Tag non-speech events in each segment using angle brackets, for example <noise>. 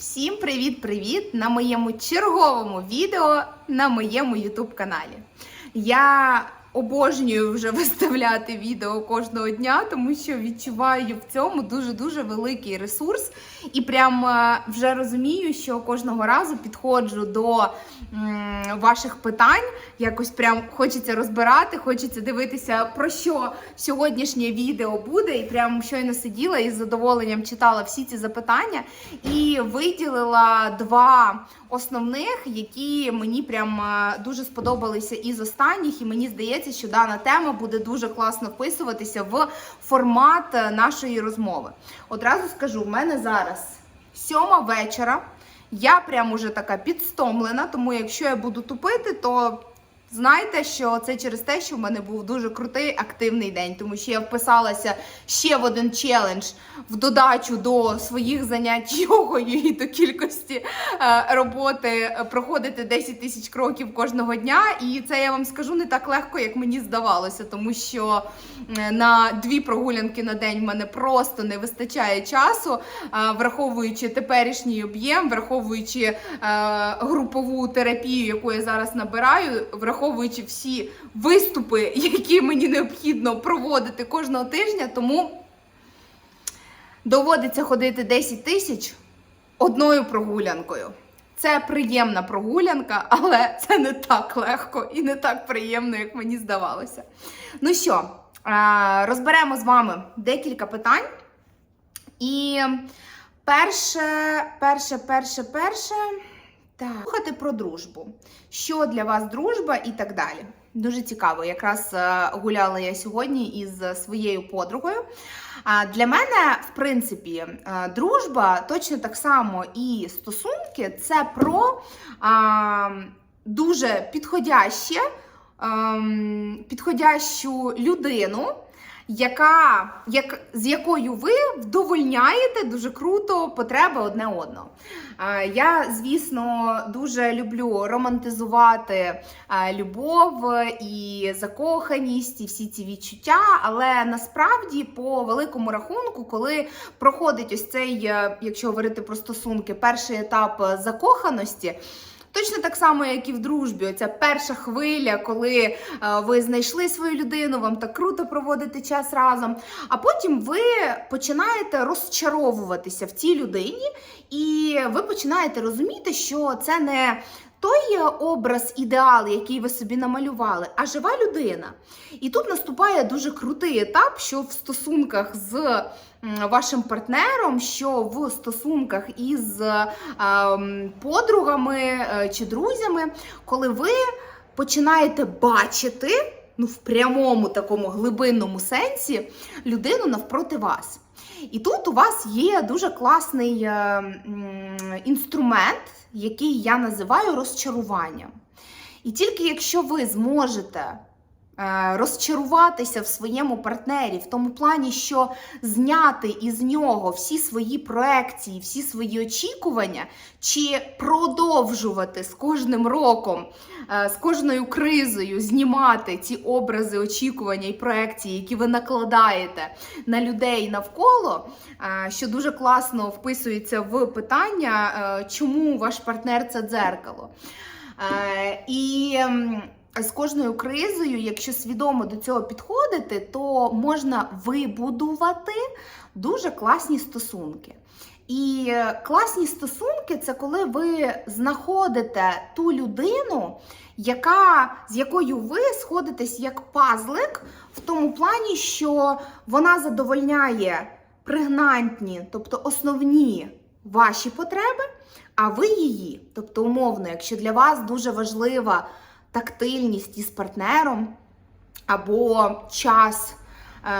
Всім привіт-привіт на моєму черговому відео на моєму YouTube каналі. Я обожнюю вже <laughs> виставляти відео кожного дня, тому що відчуваю в цьому дуже-дуже великий ресурс. І прям е, вже розумію, що кожного разу підходжу до ваших питань. Якось прям хочеться розбирати, хочеться дивитися, про що сьогоднішнє відео буде. І прям щойно сиділа і з задоволенням читала всі ці запитання і виділила два основних, які мені прям е, дуже сподобалися із останніх, і мені здається, що дана тема буде дуже класно вписуватися в формат е, нашої розмови. Одразу скажу, в мене зараз сьома вечора. Я прям уже така підстомлена, тому якщо я буду тупити, то знайте, що це через те, що в мене був дуже крутий активний день, тому що я вписалася ще в один челендж в додачу до своїх занять <laughs> йогою і до кількості е, роботи е, проходити 10 тисяч кроків кожного дня. І це я вам скажу не так легко, як мені здавалося, тому що е, на дві прогулянки на день в мене просто не вистачає часу, враховуючи теперішній об'єм, враховуючи групову терапію, яку я зараз набираю, враховуючи всі виступи, які мені необхідно проводити кожного тижня, тому доводиться ходити 10 тисяч одною прогулянкою. Це приємна прогулянка, але це не так легко і не так приємно, як мені здавалося. Ну що, е, розберемо з вами декілька питань. І перше, перше, перше, перше. Так, слухати про дружбу. Що для вас дружба і так далі. Дуже цікаво. Якраз е, гуляла я сьогодні із своєю подругою. А для мене, в принципі, е, дружба точно так само і стосунки це про а, дуже підходяще, ем, підходящу людину, яка, як, з якою ви вдовольняєте дуже круто потреби одне одного. Я, звісно, дуже люблю романтизувати любов і закоханість, і всі ці відчуття, але насправді, по великому рахунку, коли проходить ось цей, е, якщо говорити про стосунки, перший етап е, закоханості. Точно так само, як і в дружбі, оця перша хвиля, коли е, ви знайшли свою людину, вам так круто проводити час разом. А потім ви починаєте розчаровуватися в цій людині, і ви починаєте розуміти, що це не той е, образ ідеал, який ви собі намалювали, а жива людина. І тут наступає дуже крутий етап, що в стосунках з вашим партнером, що в стосунках із подругами е, чи друзями, коли ви починаєте бачити. Ну, в прямому такому глибинному сенсі людину навпроти вас. І тут у вас є дуже класний е, інструмент, який я називаю розчаруванням. І тільки якщо ви зможете розчаруватися в своєму партнері, в тому плані, що зняти із нього всі свої проекції, всі свої очікування, чи продовжувати з кожним роком, е, з кожною кризою знімати ці образи, очікування і проекції, які ви накладаєте на людей навколо, е, що дуже класно вписується в питання, е, чому ваш партнер це дзеркало. Е, І з кожною кризою, якщо свідомо до цього підходити, то можна вибудувати дуже класні стосунки. І класні стосунки це коли ви знаходите ту людину, яка, з якою ви сходитесь як пазлик, в тому плані, що вона задовольняє пригнантні, тобто основні ваші потреби, а ви її. Тобто, умовно, якщо для вас дуже важлива тактильність із партнером або час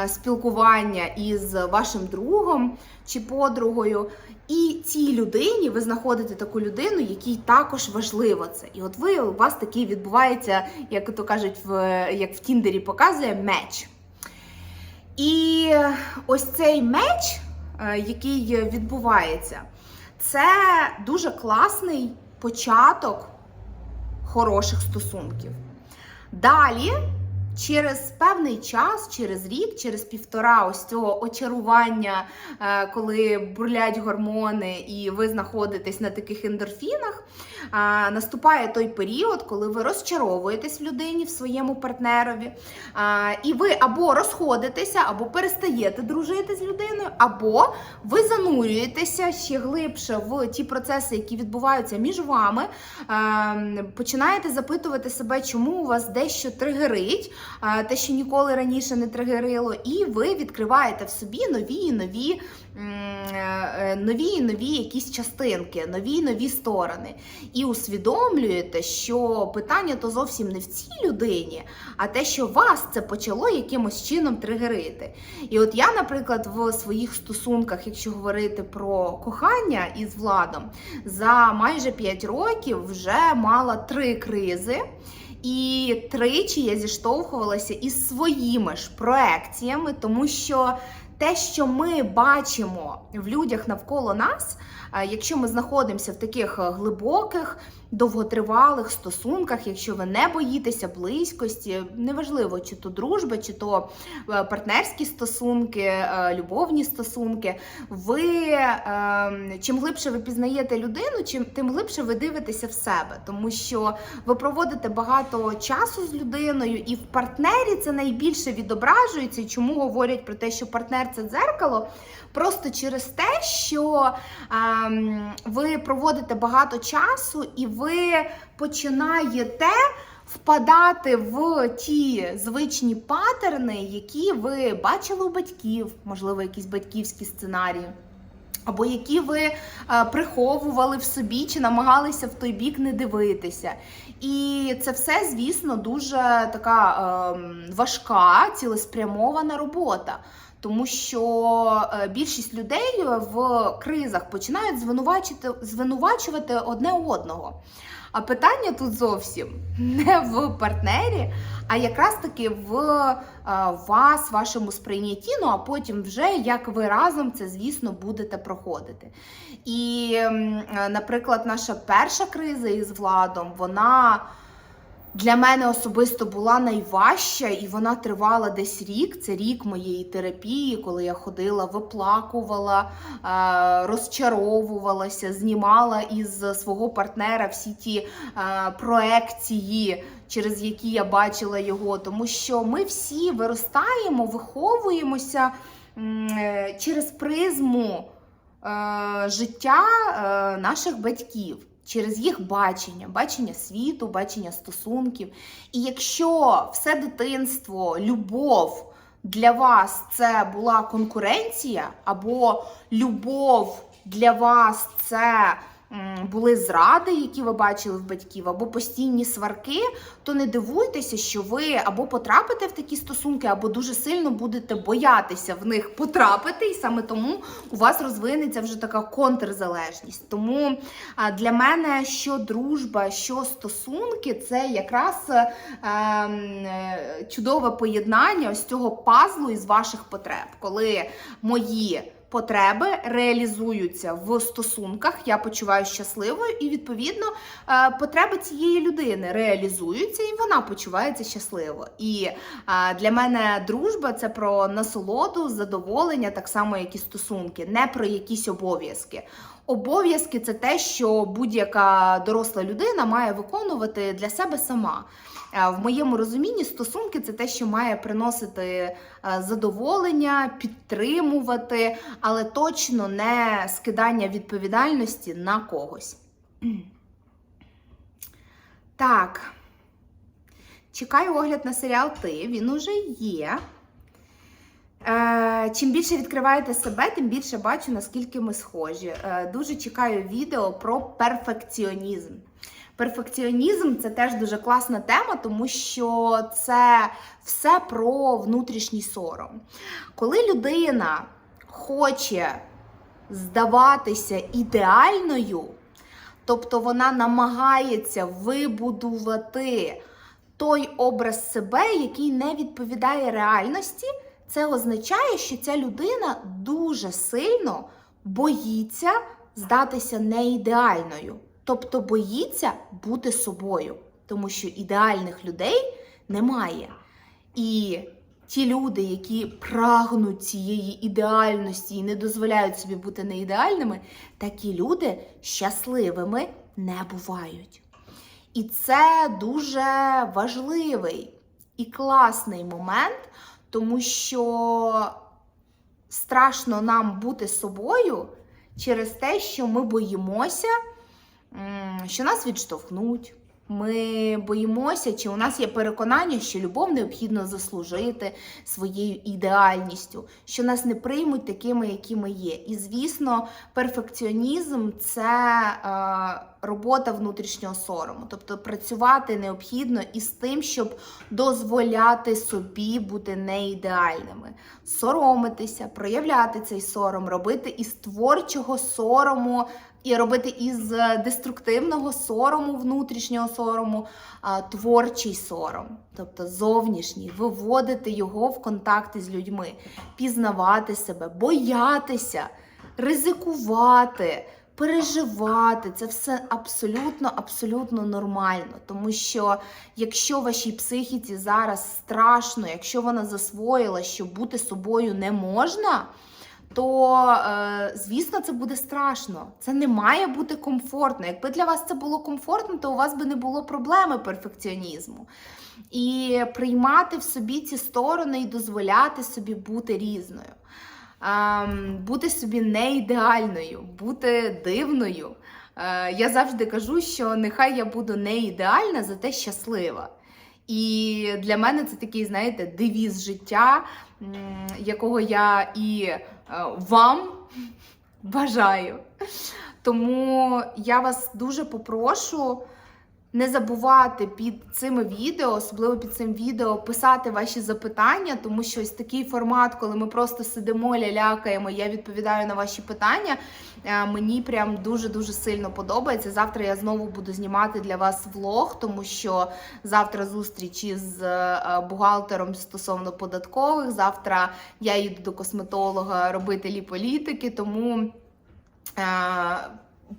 е, спілкування із вашим другом чи подругою. І цій людині ви знаходите таку людину, якій також важливо це. І от ви у вас такий відбувається, як то кажуть, в як в Тіндері показує меч. І ось цей меч, е, який відбувається, це дуже класний початок хороших стосунків. Далі Через певний час, через рік, через півтора ось цього очарування, е, коли бурлять гормони, і ви знаходитесь на таких ендорфінах, наступає той період, коли ви розчаровуєтесь в людині, в своєму партнерові, і ви або розходитеся, або перестаєте дружити з людиною, або ви занурюєтеся ще глибше в ті процеси, які відбуваються між вами, е, починаєте запитувати себе, чому у вас дещо тригерить те, що ніколи раніше не тригерило, і ви відкриваєте в собі нові нові. е, Нові нові якісь частинки, нові нові сторони. І усвідомлюєте, що питання то зовсім не в цій людині, а те, що вас це почало якимось чином тригерити. І от я, наприклад, в своїх стосунках, якщо говорити про кохання із владом, за майже 5 років вже мала три кризи. І тричі я зіштовхувалася із своїми ж проекціями, тому що те, що ми бачимо в людях навколо нас, е, якщо ми знаходимося в таких е, глибоких, довготривалих стосунках, якщо ви не боїтеся близькості, неважливо, чи то дружба, чи то е, партнерські стосунки, е, любовні стосунки, ви е, чим глибше ви пізнаєте людину, чим тим глибше ви дивитеся в себе, тому що ви проводите багато часу з людиною, і в партнері це найбільше відображується. Чому говорять про те, що партнер це дзеркало? Просто через те, що ем, ви проводите багато часу і ви починаєте впадати в ті звичні патерни, які ви бачили у батьків, можливо, якісь батьківські сценарії. Або які ви е, приховували в собі чи намагалися в той бік не дивитися. І це все, звісно, дуже така е, важка, цілеспрямована робота. Тому що е, більшість людей в кризах починають звинувачити, звинувачувати одне одного. А питання тут зовсім не в партнері, а якраз таки в е, вас, вашому сприйнятті. Ну а потім, вже як ви разом це, звісно, будете проходити. І, е, наприклад, наша перша криза із владом, вона. Для мене особисто була найважча, і вона тривала десь рік. Це рік моєї терапії, коли я ходила, виплакувала, е, розчаровувалася, знімала із свого партнера всі ті е, проекції, через які я бачила його. Тому що ми всі виростаємо, виховуємося е, через призму життя наших батьків через їх бачення, бачення світу, бачення стосунків. І якщо все дитинство, любов для вас це була конкуренція, або любов для вас це були зради, які ви бачили в батьків, або постійні сварки, то не дивуйтеся, що ви або потрапите в такі стосунки, або дуже сильно будете боятися в них потрапити, і саме тому у вас розвинеться вже така контрзалежність. Тому для мене що дружба, що стосунки, це якраз е, е, чудове поєднання ось цього пазлу із ваших потреб, коли мої потреби реалізуються в стосунках, я почуваю щасливою, і відповідно е, потреби цієї людини реалізуються, і вона почувається щасливо. І е, для мене дружба це про насолоду, задоволення, так само, як і стосунки, не про якісь обов'язки. Обов'язки це те, що будь-яка доросла людина має виконувати для себе сама. В моєму розумінні стосунки це те, що має приносити е, задоволення, підтримувати, але точно не скидання відповідальності на когось. <clears throat> Так. Чекаю огляд на серіал Ти. Він уже є. Е, чим більше відкриваєте себе, тим більше бачу, наскільки ми схожі. Е, дуже чекаю відео про перфекціонізм. Перфекціонізм це теж дуже класна тема, тому що це все про внутрішній сором. Коли людина хоче здаватися ідеальною, тобто вона намагається вибудувати той образ себе, який не відповідає реальності, це означає, що ця людина дуже сильно боїться здатися неідеальною. Тобто боїться бути собою, тому що ідеальних людей немає. І ті люди, які прагнуть цієї ідеальності і не дозволяють собі бути неідеальними, такі люди щасливими не бувають. І це дуже важливий і класний момент, тому що страшно нам бути собою через те, що ми боїмося, що нас відштовхнуть. Ми боїмося, чи у нас є переконання, що любов необхідно заслужити своєю ідеальністю, що нас не приймуть такими, які ми є. І звісно, перфекціонізм це е, робота внутрішнього сорому. Тобто працювати необхідно із тим, щоб дозволяти собі бути неідеальними, соромитися, проявляти цей сором, робити із творчого сорому і робити із деструктивного сорому, внутрішнього сорому, творчий сором, тобто зовнішній, виводити його в контакти з людьми, пізнавати себе, боятися, ризикувати. Переживати це все абсолютно, абсолютно нормально, тому що якщо вашій психіці зараз страшно, якщо вона засвоїла, що бути собою не можна, то е, звісно це буде страшно. Це не має бути комфортно. Якби для вас це було комфортно, то у вас би не було проблеми перфекціонізму. І приймати в собі ці сторони і дозволяти собі бути різною. Ем, бути собі не ідеальною, бути дивною. Е, я завжди кажу, що нехай я буду не ідеальна, зате щаслива. І для мене це такий, знаєте, девіз життя, якого я і е, вам бажаю. Тому я вас дуже попрошу не забувати під цими відео, особливо під цим відео, писати ваші запитання, тому що ось такий формат, коли ми просто сидимо, лялякаємо, я відповідаю на ваші питання. е, Мені прям дуже-дуже сильно подобається. Завтра я знову буду знімати для вас влог, тому що завтра зустріч із е, бухгалтером стосовно податкових. Завтра я їду до косметолога робити ліполітики, тому.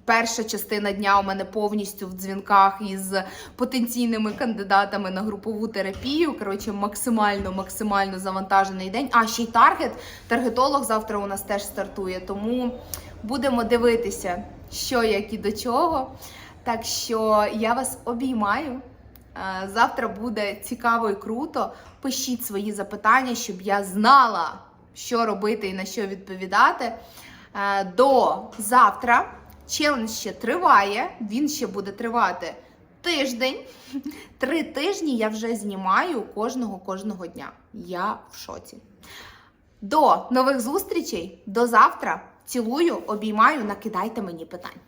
Перша частина дня у мене повністю в дзвінках із потенційними кандидатами на групову терапію. Коротше, максимально максимально завантажений день. А ще й таргет. Таргетолог завтра у нас теж стартує. Тому будемо дивитися, що як і до чого. Так що я вас обіймаю. Е, Завтра буде цікаво і круто. Пишіть свої запитання, щоб я знала, що робити і на що відповідати. Е, До завтра. Челендж ще триває, він ще буде тривати тиждень. Три тижні я вже знімаю кожного кожного дня. Я в шоці. До нових зустрічей, до завтра. Цілую, обіймаю, накидайте мені питань.